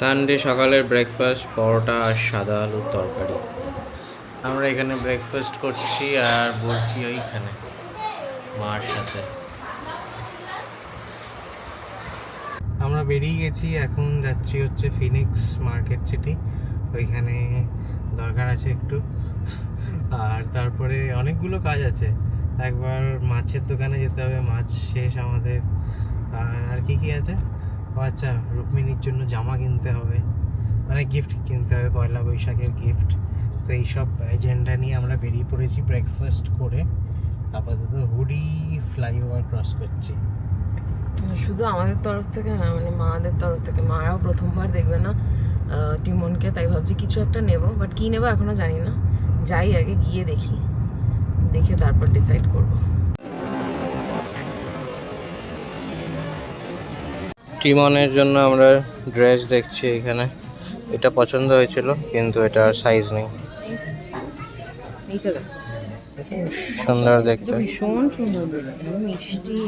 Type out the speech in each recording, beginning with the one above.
Sunday সকালের breakfast, পরোটা আর সাদা আলুর তরকারি। আমরা এখানে ব্রেকফাস্ট করছি আর বলছি ওইখানে, মার সাথে। আমরা বেরিয়ে গেছি, এখন যাচ্ছি হচ্ছে ফিনিক্স মার্কেট সিটি ওইখানে দরকার আছে একটু। আর তারপরে অনেকগুলো কাজ আছে। একবার মাছের দোকানে যেতে হবে, মাছ শেষ আমাদের। আর আর কি কি আছে? আচ্ছা রুক্মিণীর জন্য জামা কিনতে হবে। মানে গিফট কিনতে হবে, পয়লা বৈশাখের গিফট তো এইসব এজেন্ডা নিয়ে আমরা বেরিয়ে পড়েছি ব্রেকফাস্ট করে। আপাতত হুডি ফ্লাইওভার ক্রস করছি। শুধু আমাদের তরফ থেকে না মানে মাদের তরফ থেকে। মারাও প্রথমবার দেখবে না টিমনকে, তাই ভাবছি কিছু একটা নেব বাট কী নেব এখনও জানি না। যাই আগে গিয়ে দেখি। দেখে তারপর ডিসাইড করব। টিমনের জন্য আমরা ড্রেস দেখছি এখানে। এটা পছন্দ হয়েছিল কিন্তু এটার সাইজ নেই। সুন্দর দেখতে। ভীষণ সুন্দর মিষ্টি।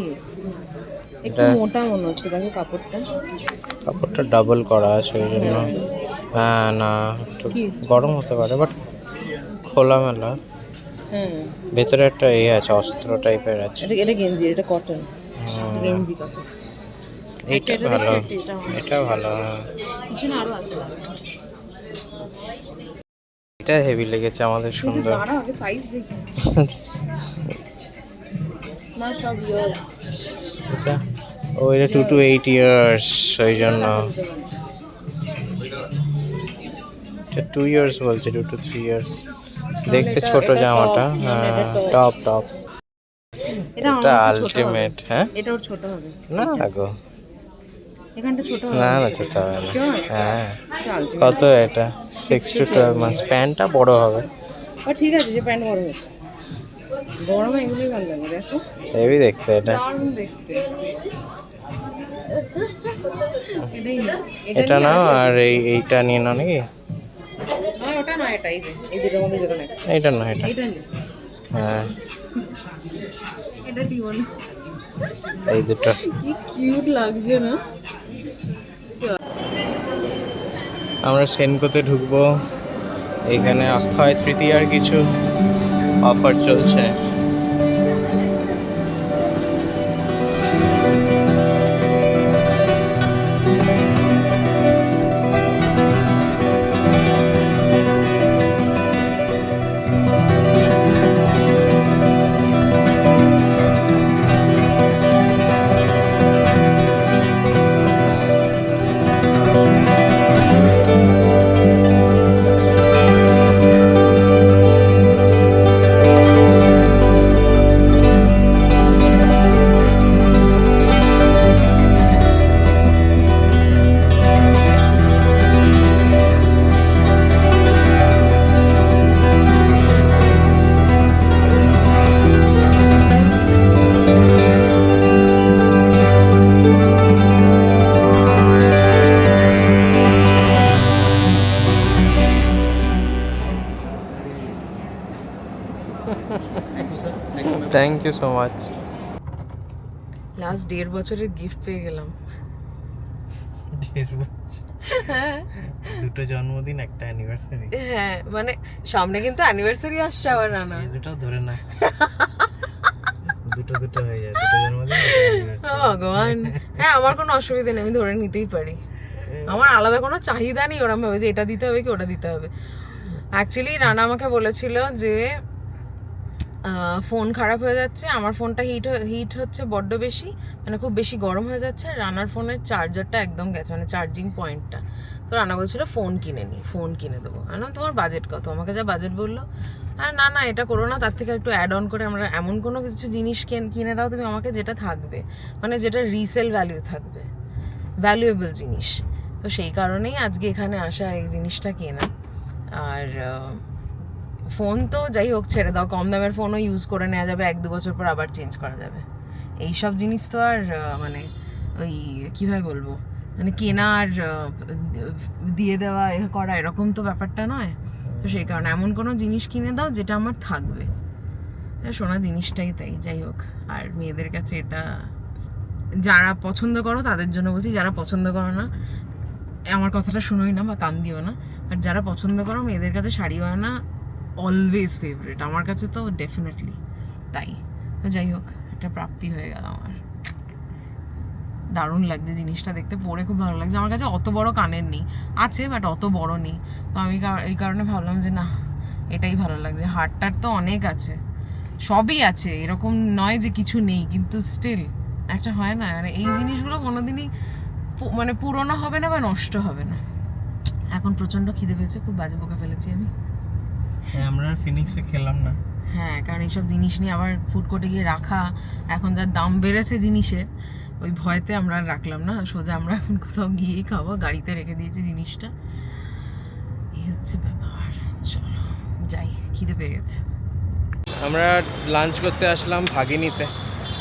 একটু মোটা মনে হচ্ছে দেখো কাপড়টা। কাপড়টা ডাবল করা আছে ওই জন্য। হ্যাঁ। না একটু গরম হতে পারে বাট খোলামেলা। হ্যাঁ। ভেতরে একটা ইয়ে আছে অস্ত্র টাইপের আছে। এটা এটা গেঞ্জি এটা কটন গেঞ্জি কাপড়। এটা ভালো। এটা ভালো। ভালো হ্যাঁ। পিছনে আরও আছে। এটা হেভি লেগেছে আমাদের সুন্দর। দাঁড়াও আগে সাইজ দেখি। না সব ইয়ার্স এটা? ও এটা টু টু এইট ইয়ার্স ওই জন্য। টু ইয়ার্স বলছে টু টু থ্রি ইয়ার্স দেখতে ছোট জামাটা। হ্যাঁ। টপ টপ এটা আমার এটা। আলটিমেট হ্যাঁ? ছোট হবে। না গো। এখানটা ছোট না না ছোট হবে না। হ্যাঁ। কত এটা? সিক্স টু টুয়েলভ মান্থস প্যান্টটা বড় হবে। বাট ঠিক আছে যে প্যান্ট বড় হবে। গরমে এগুলোই ভালো লাগে দেখো। হেভি দেখতে এটা। দেখতে। এটা নাও আর এই এইটা নিয়ে নাও নাকি? ওটা নয় এটা এই যে এই দুটোর মধ্যে যেটা নেই না এটা। এইটা হ্যাঁ। এটা এই দুটো। কি কিউট লাগছে না। আমরা সেনকোতে ঢুকবো। এখানে অক্ষয় তৃতীয়ার কিছু অফার চলছে। Thank you so much last দেড় বছরের গিফট পেয়ে গেলাম। দুটো জন্মদিন একটা অ্যানিভার্সারি হ্যাঁ মানে সামনে কিন্তু অ্যানিভার্সারি আসছে আবার রানা। দুটো ধরে না। দুটো দুটো হয়ে যায় দুটো জন্মদিন ও ভগবান। হ্যাঁ আমার কোনো অসুবিধা নেই আমি ধরে নিতেই পারি। আমার আলাদা কোনো চাহিদা নেই ওরম ভাবে যে এটা দিতে হবে কি ওটা দিতে হবে। অ্যাকচুয়ালি রানা আমাকে বলেছিল যে ফোন খারাপ হয়ে যাচ্ছে, আমার ফোনটা হিট হিট হচ্ছে বড্ড বেশি মানে খুব বেশি গরম হয়ে যাচ্ছে, আর রানার ফোনের চার্জারটা একদম গেছে মানে চার্জিং পয়েন্টটা তো রানা বলছিল, ফোন কিনে নি, ফোন কিনে দেবো। আমি তোমার বাজেট কত? আমাকে যা বাজেট বলল। আর না না, এটা করো না, তার থেকে একটু অ্যাড অন করে আমরা এমন কোনো কিছু জিনিস কেন- কিনে দাও তুমি, আমাকে যেটা থাকবে মানে যেটা রিসেল ভ্যালু থাকবে ভ্যালুয়েবল জিনিস। তো সেই কারণেই আজকে এখানে আসা এই জিনিসটা কেনা। আর ফোন তো যাই হোক ছেড়ে দাও। কম দামের ফোনও ইউজ করে নেওয়া যাবে। এক দু বছর পর আবার চেঞ্জ করা যাবে। এই সব জিনিস তো আর মানে ওই কীভাবে বলব? মানে কেনা আর দিয়ে দেওয়া এ করা এরকম তো ব্যাপারটা নয়। তো সেই কারণে এমন কোনো জিনিস কিনে দাও যেটা আমার থাকবে। হ্যাঁ, সোনা জিনিসটাই তাই যাই হোক। আর মেয়েদের কাছে এটা যারা পছন্দ করো তাদের জন্য বলছি যারা পছন্দ করো না আমার কথাটা শুনোই না বা কান দিও না। আর যারা পছন্দ করো মেয়েদের কাছে শাড়ি গয়না অলওয়েজ ফেভারিট আমার কাছে তো ডেফিনেটলি তাই। তো যাই হোক, একটা প্রাপ্তি হয়ে গেল আমার। দারুণ লাগছে জিনিসটা দেখতে পরে খুব ভালো লাগছে। আমার কাছে অত বড় কানের নেই, আছে বাট অত বড় নেই। তো আমি এই কারণে ভাবলাম যে না, এটাই ভালো লাগছে। হারটার তো অনেক আছে, সবই আছে, এরকম নয় যে কিছু নেই, কিন্তু স্টিল একটা হয় না মানে এই জিনিসগুলো কোনোদিনই মানে পুরনো হবে না বা নষ্ট হবে না। এখন প্রচণ্ড খিদে পেয়েছে, খুব বাজে বকে ফেলেছি আমি। হ্যাঁ আমরা ফিনিক্সে খেলাম না। হ্যাঁ কারণ এইসব জিনিস নিয়ে আবার ফুড কোর্টে গিয়ে রাখা এখন যা দাম বেড়েছে জিনিসের ওই ভয়তে আমরা আর রাখলাম না। সোজা আমরা এখন কোথাও গিয়েই খাব গাড়িতে রেখে দিয়েছি জিনিসটা। এই হচ্ছে ব্যাপার চলো যাই খিদে পেয়ে গেছে। আমরা লাঞ্চ করতে আসলাম ভাগিনীতে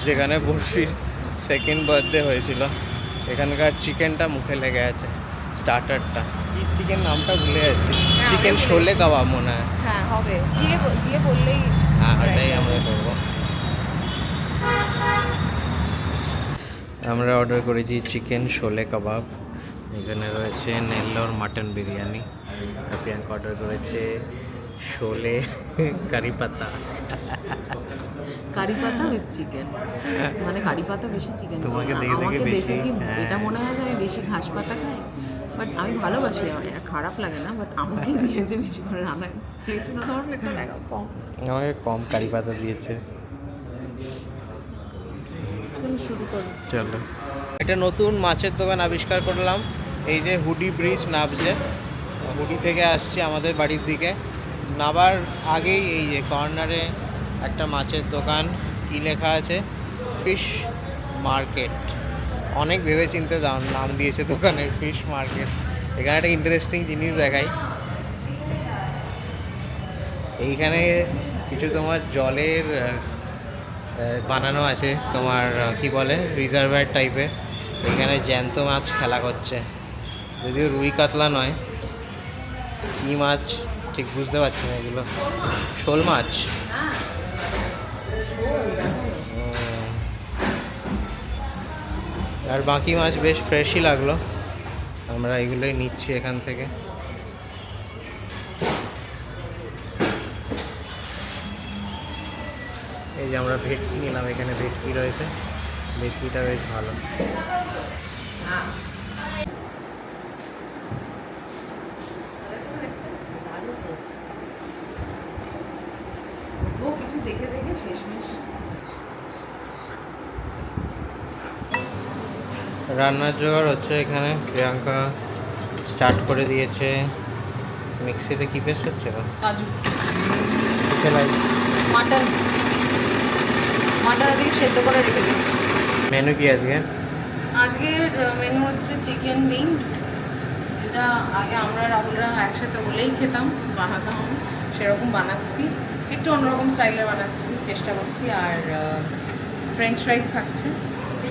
যেখানে বর্ফির সেকেন্ড বার্থডে হয়েছিল। এখানকার চিকেনটা মুখে লেগে আছে স্টার্টারটা কি চিকেন নামটা ভুলে যাচ্ছি। চিকেন শোলে কাবাব মনে হয়। হ্যাঁ হবে। গিয়ে গিয়ে বললেই হ্যাঁ ওটাই আমরা করব। আমরা অর্ডার করেছি চিকেন শোলে কাবাব। এখানে রয়েছে নেল্লোর মাটন বিরিয়ানি। প্রিয়াঙ্কা অর্ডার করেছে শোলে কারি পাতা। কারি পাতা উইথ চিকেন মানে কারি পাতা বেশি চিকেন তোমাকে দেখে দেখে বেশি, হ্যাঁ। এটা মনে হয় যে আমি বেশি ঘাস পাতা খাই? বাট আমি ভালোবাসি আমার খারাপ লাগে না বাট আমাকে নিয়েছে বেশি করে রান্নায়। প্লেট না তোমার প্লেটটা দেখাও কম। আমাকে কম কারি পাতা দিয়েছে। চলো শুরু করো। চলো। একটা নতুন মাছের দোকান আবিষ্কার করলাম এই যে হুডি ব্রিজ নাবছে হুডি থেকে আসছে আমাদের বাড়ির দিকে। নাবার আগেই এই যে কর্নারে একটা মাছের দোকান কি লেখা আছে? Fish market. অনেক ভেবে চিন্তে নাম দিয়েছে দোকানের ফিশ মার্কেট এখানে একটা ইন্টারেস্টিং জিনিস দেখাই। এইখানে কিছু তোমার জলের বানানো আছে, তোমার কি বলে? রিজার্ভার টাইপের এখানে জ্যান্ত মাছ খেলা করছে। যদিও রুই কাতলা নয়। কী মাছ? ঠিক বুঝতে পারছি না এগুলো। শোল মাছ? আর বাকি মাছ বেশ ফ্রেশই লাগল। আমরা এগুলোই নিচ্ছি এখান থেকে। এই যে আমরা ভেটকি নিলাম, এখানে ভেটকি রয়েছে। ভেটকিটা বেশ ভালো। কিছু দেখে দেখে শেষমেশ। রান্নার জোগাড় হচ্ছে এখানে। প্রিয়াঙ্কা স্টার্ট করে দিয়েছে। মিক্সিতে কি পেস্ট হচ্ছে কাজু। মাটন। মাটন আজকে সেদ্ধ করে রেখে মেনু কি আজকে? আজকের মেনু হচ্ছে চিকেন উইংস যেটা আগে আমরা রাহুলরা একসাথে বলেই খেতাম বানাতাম সেরকম বানাচ্ছি। একটু অন্যরকম স্টাইলে বানাচ্ছি চেষ্টা করছি আর ফ্রেঞ্চ ফ্রাইস থাকছে।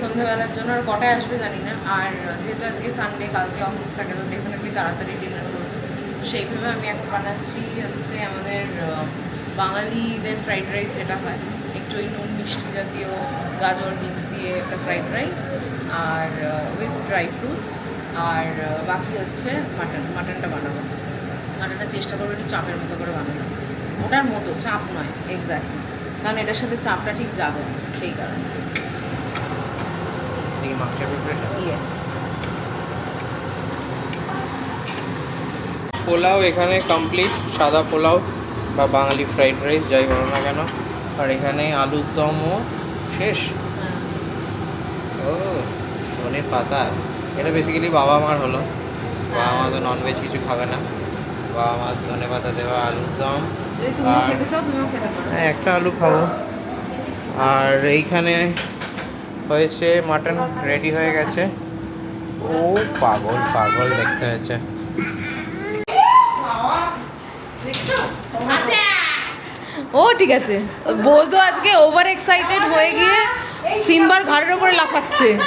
সন্ধ্যেবেলার জন্য আর কটায় আসবে জানি না। আর যেহেতু আজকে সানডে কালকে অফিস থাকে, তো ডেফিনেটলি তাড়াতাড়ি ডিনার করব। সেইভাবে আমি এখন বানাচ্ছি হচ্ছে আমাদের বাঙালিদের ফ্রাইড রাইস যেটা হয়। একটু ওই নুন মিষ্টি জাতীয় গাজর মিক্স দিয়ে একটা ফ্রাইড রাইস আর উইথ ড্রাই ফ্রুটস আর বাকি হচ্ছে মাটন মাটনটা বানাবো। মাটনটা চেষ্টা করব একটু চাপের মতো করে বানানো ওটার মতো, চাপ নয় এক্স্যাক্টলি কারণ এটার সাথে চাপটা ঠিক যাবে সেই কারণে। প্রিপারেশন ইয়েস পোলাও এখানে কমপ্লিট সাদা পোলাও বা বাঙালি ফ্রাইড রাইস যাই বলো না কেন। আর এখানে আলুর দমও শেষ। ও ধনে পাতা। এটা বেসিক্যালি বাবা মার হলো। বাবা মা তো ননভেজ কিছু খাবে না। বাবা মার ধনে পাতা দেওয়া আলুর দম। হ্যাঁ একটা আলু খাব। আর এইখানে হয়েছে মাটন রেডি হয়ে গেছে। ও পাগল পাগল দেখতে হয়েছে। ও, ঠিক আছে। বোঝো আজকে ওভার এক্সাইটেড হয়ে গিয়ে সিম্বার ঘাড়ের উপরে লাফাচ্ছে।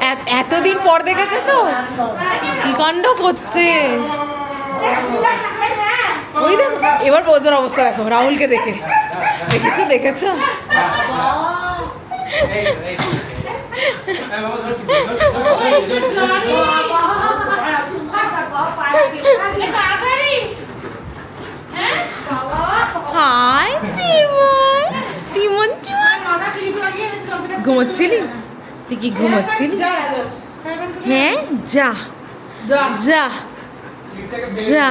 এত- এতদিন পর দেখেছে তো? কি কাণ্ড করছে? ওই দেখো, এবার বোঝোর অবস্থা দেখো, রাহুলকে দেখে। দেখেছ দেখেছ? হাই চিমন তিমন চিমন ঘুমোচ্ছিলি? তুই কি ঘুমোচ্ছিলি? হ্যাঁ যা। যা। যা।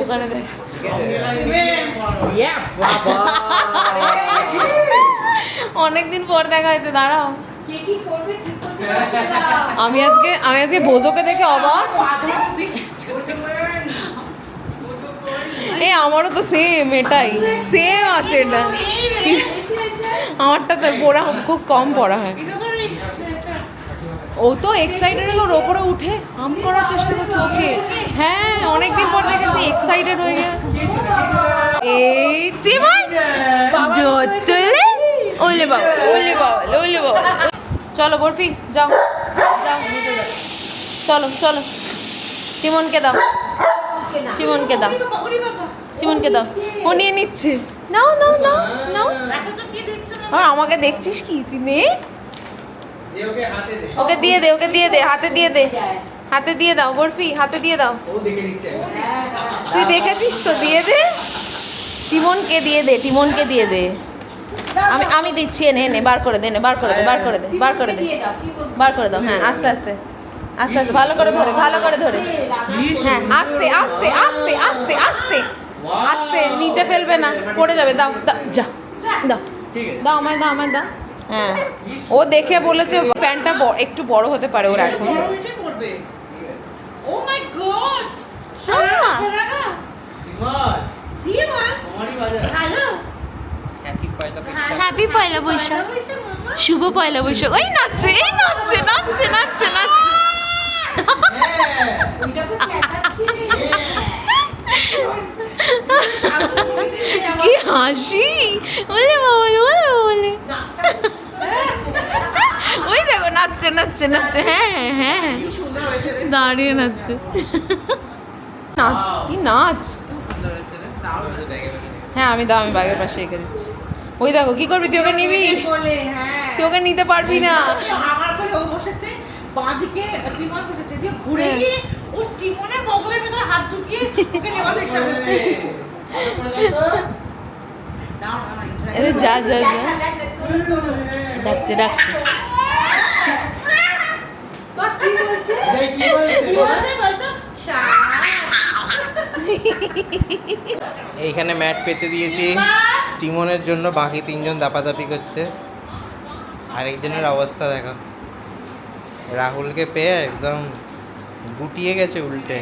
ওখানে দেখ অনেকদিন পর দেখা হয়েছে দাঁড়াও। আমি আজকে আমি আজকে বোঝোকে দেখে অবাক। এ আমারও তো সেম এটাই। সেম আছে এটা। আমারটা তো পড়া খুব কম পড়া হয়। ও তো এক্সাইটেড ওর ওপরে উঠে আম করার চেষ্টা করছে ওকে। হ্যাঁ অনেকদিন পর দেখেছি এক্সাইটেড হয়ে গেছে এই চলে ওলে বাবা ওলে বাবা ওলে বাবা। চলো বরফি যাও যাও চলো চলো। চিমনকে দাও। চিমনকে দাও। চিমনকে দাও। ও নিয়ে নিচ্ছে। নাও নাও নাও নাও। আমাকে দেখছিস কি তুই নে ওকে দিয়ে দে ওকে দিয়ে দে হাতে দিয়ে দে। হাতে দিয়ে দাও বরফি হাতে দিয়ে দাও। তুই দেখেছিস তো দিয়ে দে। টিমনকে দিয়ে দে টিমনকে দিয়ে দে। আমি আমি দিচ্ছি এনে এনে বার করে দে এনে বার করে দে বার করে দে বার করে দে। বার করে দাও হ্যাঁ আস্তে আস্তে আস্তে আস্তে ভালো করে ধরে ভালো করে ধরে। হ্যাঁ আস্তে আস্তে আস্তে আস্তে আস্তে আস্তে নিচে ফেলবে না পড়ে যাবে দাও দাও যা দাও। ঠিক আছে। দাও আমায় দাও আমায় দাও। হ্যাঁ ও দেখে বলেছে প্যান্টটা একটু বড় হতে পারে ওর এখন। Hello happy Poila happy Poila Baishakh. শুভ পয়লা বৈশাখ। ওই নাচছে এই নাচছে নাচছে নাচছে নাচছে। কি হাসি। বলে বলে বলে বলে। ওই দেখো নাচছে নাচছে নাচছে। হ্যাঁ হ্যাঁ হ্যাঁ দাঁড়িয়ে নাচছে। নাচ কি নাচ? হ্যাঁ আমি দাও আমি বাগের পাশে রেখে দিচ্ছি। ওই দেখো কি করবি? তুই ওকে নিবি? হ্যাঁ। তুই ওকে নিতে পারবি না। আমার কোলে ও বসেছে বাঁদিকে টিমন বসেছে দিয়ে ঘুরে হ্যাঁ। গিয়ে ও টিমনের বগলের ভেতরে হাত ঢুকিয়ে ওকে নেওয়ার চেষ্টা করছে। দাও দাও এ যা যা যা। ডাকছে ডাকছে। কি বলছে? বলতো? এইখানে ম্যাট পেতে দিয়েছি। টিমনের জন্য বাকি তিনজন দাপাদাপি করছে। আর একজনের অবস্থা দেখো। রাহুলকে পেয়ে একদম গুটিয়ে গেছে উল্টে।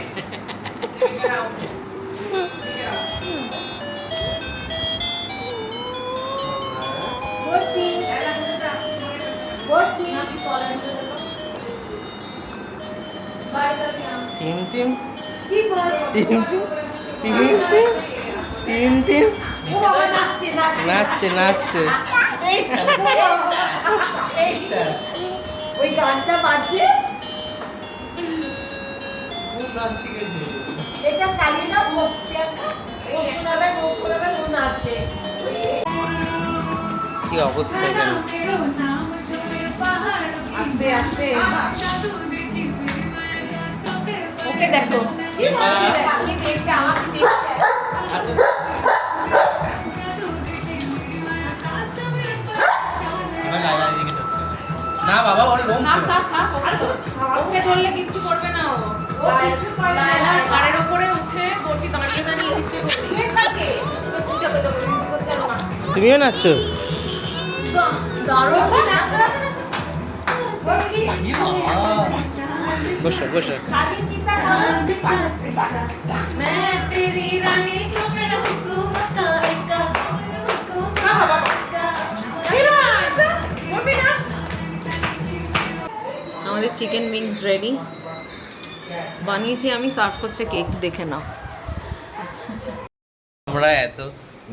টিম টিম। টিম টিম। টিম টিম নাচছে নাচছে। ওই গানটা বাজছে এটা চালিয়ে দাও প্রিয়াঙ্কা ও শোনাবে খোলাবে ও নাচবে কি অবস্থা এখানে আস্তে আস্তে ওকে দেখো। না করবে না ও। ওপরে উঠে বটি দাঁড়িয়ে তুমিও নাচছো? দারুণ বসো বসো। আমাদের চিকেন উইংস রেডি বানিয়েছি আমি সার্ভ করছে কেক দেখে নাও। আমরা এত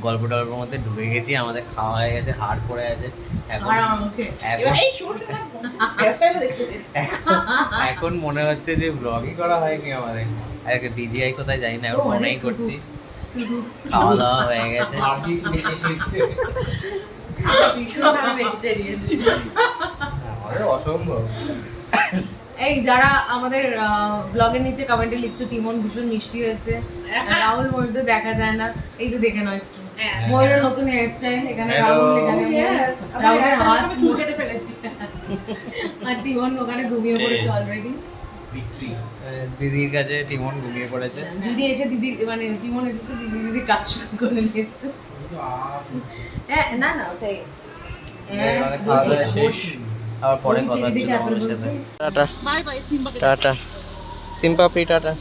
গল্প টল্পের মধ্যে ঢুকে গেছি আমাদের খাওয়া হয়ে গেছে হাড় পড়ে আছে। এখন এখন মনে হচ্ছে যে ব্লগই করা হয়নি আমাদের। আজকে ডিজিআই কোথায় যাই না এখন মনেই করছি। খাওয়া দাওয়া হয়ে গেছে। ভীষণ আমাদের অসম্ভব। এই যারা আমাদের ব্লগের নিচে কমেন্টে লিখছো টিমন ভীষণ মিষ্টি হয়েছে। রাহুল ময়ূর দেখা যায় না। এই তো দেখে নাও একটু। ময়ূরের নতুন হেয়ার স্টাইল এখানে রাহুল এখানে। রাহুলের হাত চুল কেটে ফেলেছি। আর টিমন ওখানে ঘুমিয়ে পড়েছে অলরেডি দিদির কাছে টিমন ঘুমিয়ে পড়েছে। দিদি এসে দিদি মানে টিমন এসে তো দিদি দিদি কাজ শুরু করে নিচ্ছে হ্যাঁ না না ওটাই। হ্যাঁ, মানে খাওয়া দাওয়া শেষ। আবার পরে কথা হচ্ছে তোমাদের সাথে। টাটা। বাই বাই সিম্বাকে টাটা। টাটা।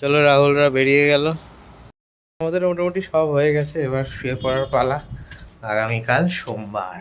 চলো রাহুলরা বেরিয়ে গেল। আমাদের মোটামুটি সব হয়ে গেছে এবার শুয়ে পড়ার পালা আগামীকাল সোমবার।